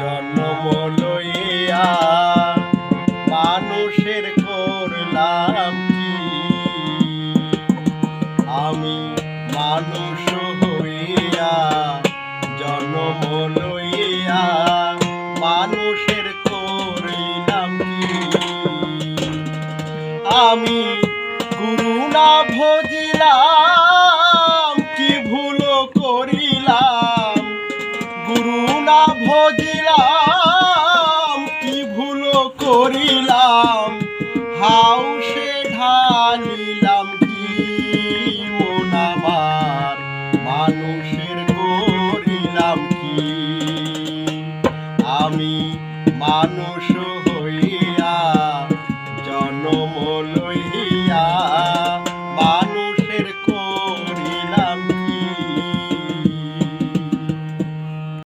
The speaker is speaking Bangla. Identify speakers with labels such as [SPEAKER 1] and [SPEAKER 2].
[SPEAKER 1] জন্ম লইয়া মানুষের করলাম কি? আমি মানুষ হইয়া জন্ম লইয়া মানুষের করিলাম কি? আমি গুরু না ভজিলাম না ভজিলাম, কি ভুল করিলাম? হাউসে ঢালিলাম, কি মন মানুষের করিলাম কি? আমি মানুষ হইয়া জন্ম লইয়া